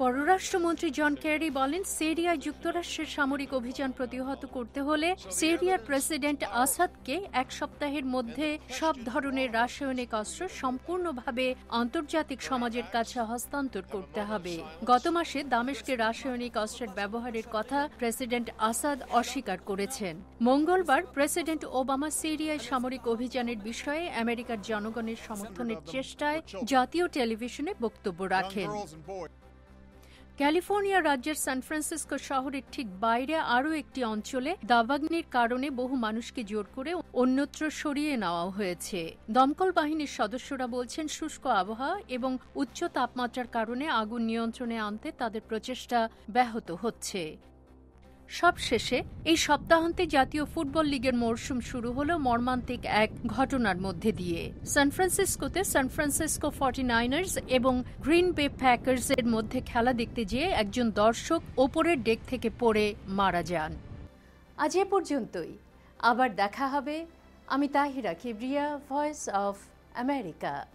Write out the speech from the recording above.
পররাষ্ট্রমন্ত্রী জন ক্যারি বলেন, সিরিয়ায় যুক্তরাষ্ট্রের সামরিক অভিযান প্রতিহত করতে হলে সিরিয়ার প্রেসিডেন্ট আসাদকে এক সপ্তাহের মধ্যে সব ধরনের রাসায়নিক অস্ত্র সম্পূর্ণভাবে আন্তর্জাতিক সমাজের কাছে হস্তান্তর করতে হবে। গত মাসে দামেশকে রাসায়নিক অস্ত্রের ব্যবহারের কথা প্রেসিডেন্ট আসাদ অস্বীকার করেছেন। মঙ্গলবার প্রেসিডেন্ট ওবামা সিরিয়ায় সামরিক অভিযানের বিষয়ে আমেরিকার জনগণের সমর্থনের চেষ্টায় জাতীয় টেলিভিশনে বক্তব্য রাখেন। ক্যালিফোর্নিয়া রাজ্যের সান ফ্রান্সিসকো শহরের ঠিক বাইরে আরও একটি অঞ্চলে দাবাগ্নির কারণে বহু মানুষকে জোর করে অন্যত্র সরিয়ে নেওয়া হয়েছে। দমকল বাহিনীর সদস্যরা বলছেন, শুষ্ক আবহাওয়া এবং উচ্চ তাপমাত্রার কারণে আগুন নিয়ন্ত্রণে আনতে তাদের প্রচেষ্টা ব্যাহত হচ্ছে। সবশেষে এই সপ্তাহান্তে জাতীয় ফুটবল লিগের মরশুম শুরু হল মর্মান্তিক এক ঘটনার মধ্যে দিয়ে। সান ফ্রান্সিসকোতে সান ফ্রান্সিসকো ফর্টি নাইনার্স এবং গ্রিন বে প্যাকার্স এর মধ্যে খেলা দেখতে যেয়ে একজন দর্শক ওপরের ডেক থেকে পড়ে মারা যান। আজ এ পর্যন্তই। আবার দেখা হবে। আমি Tahira Kibria voice of America